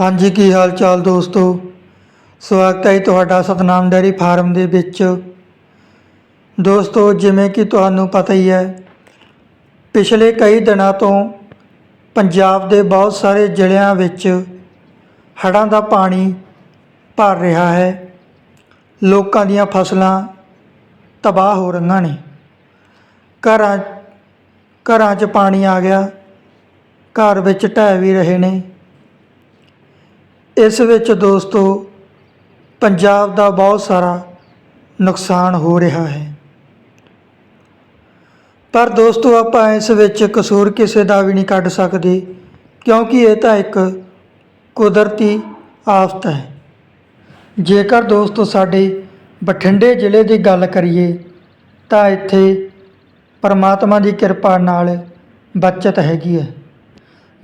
ਹਾਂਜੀ, ਕੀ ਹਾਲ ਚਾਲ ਦੋਸਤੋ? ਸਵਾਗਤ ਹੈ ਜੀ ਤੁਹਾਡਾ ਸਤਨਾਮ ਡੈਰੀ ਫਾਰਮ ਦੇ ਵਿੱਚ। ਦੋਸਤੋ, ਜਿਵੇਂ ਕਿ ਤੁਹਾਨੂੰ ਪਤਾ ਹੀ ਹੈ, ਪਿਛਲੇ ਕਈ ਦਿਨਾਂ ਤੋਂ ਪੰਜਾਬ ਦੇ ਬਹੁਤ ਸਾਰੇ ਜ਼ਿਲ੍ਹਿਆਂ ਵਿੱਚ ਹੜ੍ਹਾਂ ਦਾ ਪਾਣੀ ਭਰ ਰਿਹਾ ਹੈ। ਲੋਕਾਂ ਦੀਆਂ ਫਸਲਾਂ ਤਬਾਹ ਹੋ ਰਹੀਆਂ ਨੇ। ਘਰਾਂ ਘਰਾਂ 'ਚ ਪਾਣੀ ਆ ਗਿਆ। ਘਰ ਵਿੱਚ ਢਹਿ ਵੀ ਰਹੇ ਨੇ। ਇਸ ਵਿੱਚ ਦੋਸਤੋ, ਪੰਜਾਬ ਦਾ ਬਹੁਤ ਸਾਰਾ ਨੁਕਸਾਨ ਹੋ ਰਿਹਾ ਹੈ। ਪਰ ਦੋਸਤੋ, ਆਪਾਂ ਇਸ ਵਿੱਚ ਕਸੂਰ ਕਿਸੇ ਦਾ ਵੀ ਨਹੀਂ ਕੱਢ ਸਕਦੇ, ਕਿਉਂਕਿ ਇਹ ਤਾਂ ਇੱਕ ਕੁਦਰਤੀ ਆਫਤ ਹੈ। ਜੇਕਰ ਦੋਸਤੋ, ਸਾਡੇ ਬਠਿੰਡੇ ਜ਼ਿਲ੍ਹੇ ਦੀ ਗੱਲ ਕਰੀਏ, ਤਾਂ ਇੱਥੇ ਪਰਮਾਤਮਾ ਦੀ ਕਿਰਪਾ ਨਾਲ ਬਚਤ ਹੈਗੀ ਹੈ।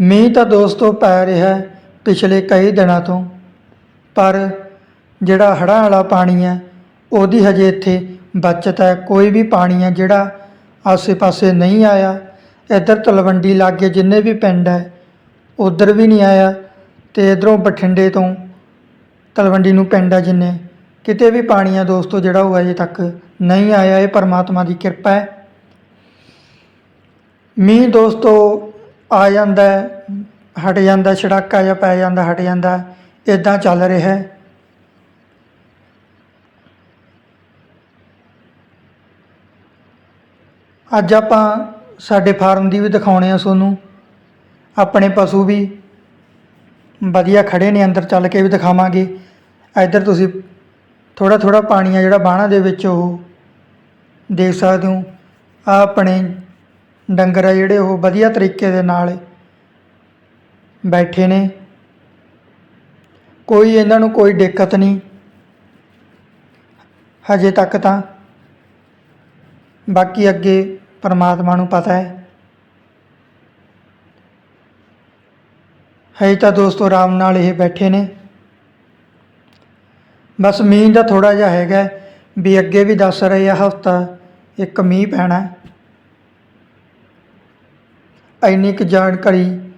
ਮੀਂਹ ਤਾਂ ਦੋਸਤੋ ਪੈ ਰਿਹਾ ਹੈ ਪਿਛਲੇ ਕਈ ਦਿਨਾਂ ਤੋਂ। ਪਰ ਜਿਹੜਾ ਹੜ੍ਹਾਂ ਵਾਲਾ ਪਾਣੀ ਹੈ, ਉਹਦੀ ਹਜੇ ਇੱਥੇ ਬਚਤ ਹੈ। ਕੋਈ ਵੀ ਪਾਣੀ ਹੈ ਜਿਹੜਾ ਆਸੇ-ਪਾਸੇ ਨਹੀਂ ਆਇਆ, ਇੱਧਰ ਤਲਵੰਡੀ ਲਾਗੇ ਜਿੰਨੇ ਵੀ ਪਿੰਡ ਹੈ, ਉਧਰ ਵੀ ਨਹੀਂ ਆਇਆ ਤੇ ਇਧਰੋਂ ਬਠਿੰਡੇ ਤੋਂ ਤਲਵੰਡੀ ਨੂੰ ਪਿੰਡ ਹੈ ਜਿੰਨੇ। ਕਿਤੇ ਵੀ ਪਾਣੀ ਆ ਦੋਸਤੋ, ਜਿਹੜਾ ਉਹ ਅਜੇ ਤੱਕ ਨਹੀਂ ਆਇਆ। ਇਹ ਪਰਮਾਤਮਾ ਦੀ ਕਿਰਪਾ ਹੈ। ਮੀਂਹ ਦੋਸਤੋ ਆ ਜਾਂਦਾ ਹਟ ਜਾਂਦਾ, ਛੜਾਕਾ ਜਾਂ ਪੈ ਜਾਂਦਾ, ਹਟ ਜਾਂਦਾ। ਇਦਾਂ ਚੱਲ ਰਿਹਾ ਹੈ। ਅੱਜ ਆਪਾਂ ਸਾਡੇ ਫਾਰਮ ਦੀ ਵੀ ਦਿਖਾਉਣੇ ਆ ਤੁਹਾਨੂੰ। ਆਪਣੇ ਪਸ਼ੂ ਵੀ ਵਧੀਆ ਖੜੇ ਨੇ, ਅੰਦਰ ਚੱਲ ਕੇ ਵੀ ਦਿਖਾਵਾਂਗੇ। ਇੱਧਰ ਤੁਸੀਂ ਥੋੜਾ ਥੋੜਾ ਪਾਣੀ ਆ ਜਿਹੜਾ ਬਾਣਾ ਦੇ ਵਿੱਚ ਉਹ ਦੇਖ ਸਕਦੇ ਹੋ। ਆ ਆਪਣੇ ਡੰਗਰ ਆ ਜਿਹੜੇ ਉਹ ਵਧੀਆ ਤਰੀਕੇ ਦੇ ਨਾਲ ਬੈਠੇ ਨੇ। ਕੋਈ ਇਹਨਾਂ ਨੂੰ ਕੋਈ ਦਿੱਕਤ ਨਹੀਂ। ਹਜੇ ਤੱਕ ਤਾਂ ਬਾਕੀ ਅੱਗੇ ਪਰਮਾਤਮਾ ਨੂੰ ਪਤਾ ਹੈ। ਹੈ ਤਾਂ ਦੋਸਤੋ ਆਰਾਮ ਨਾਲ ਇਹ ਬੈਠੇ ਨੇ। ਬਸ ਮੀਂਹ ਦਾ ਥੋੜਾ ਜਿਹਾ ਹੈਗਾ ਵੀ ਅੱਗੇ ਵੀ ਦੱਸ ਰਹੇ ਆ ਹਫਤਾ, ਇੱਕ ਮੀਂਹ ਪੈਣਾ ਹੈ। ਇੰਨੀ ਕੁ ਜਾਣਕਾਰੀ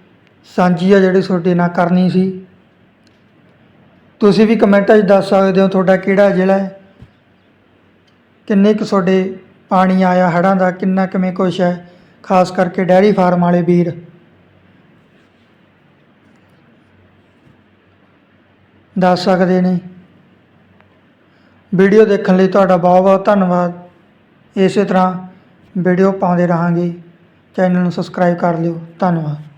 ਸਾਂਝੀ ਆ ਜਿਹੜੀ ਤੁਹਾਡੇ ਨਾਲ ਕਰਨੀ ਸੀ। ਤੁਸੀਂ ਵੀ ਕਮੈਂਟਾਂ 'ਚ ਦੱਸ ਸਕਦੇ ਹੋ ਤੁਹਾਡਾ ਕਿਹੜਾ ਜ਼ਿਲ੍ਹਾ ਹੈ। ਕਿੰਨੇ ਕੁ ਤੁਹਾਡੇ ਪਾਣੀ ਆਇਆ, ਹੜ੍ਹਾਂ ਦਾ ਕਿੰਨਾ ਕਿਵੇਂ ਕੁਛ ਹੈ। ਖਾਸ ਕਰਕੇ ਡੈਰੀ ਫਾਰਮ ਵਾਲੇ ਵੀਰ। ਦੱਸ ਸਕਦੇ ਨੇ। ਵੀਡੀਓ ਦੇਖਣ ਲਈ ਤੁਹਾਡਾ ਬਹੁਤ ਬਹੁਤ ਧੰਨਵਾਦ। ਇਸੇ ਤਰ੍ਹਾਂ ਵੀਡੀਓ ਪਾਉਂਦੇ ਰਹਾਂਗੇ। ਚੈਨਲ ਨੂੰ ਸਬਸਕ੍ਰਾਈਬ ਕਰ ਲਿਓ। ਧੰਨਵਾਦ।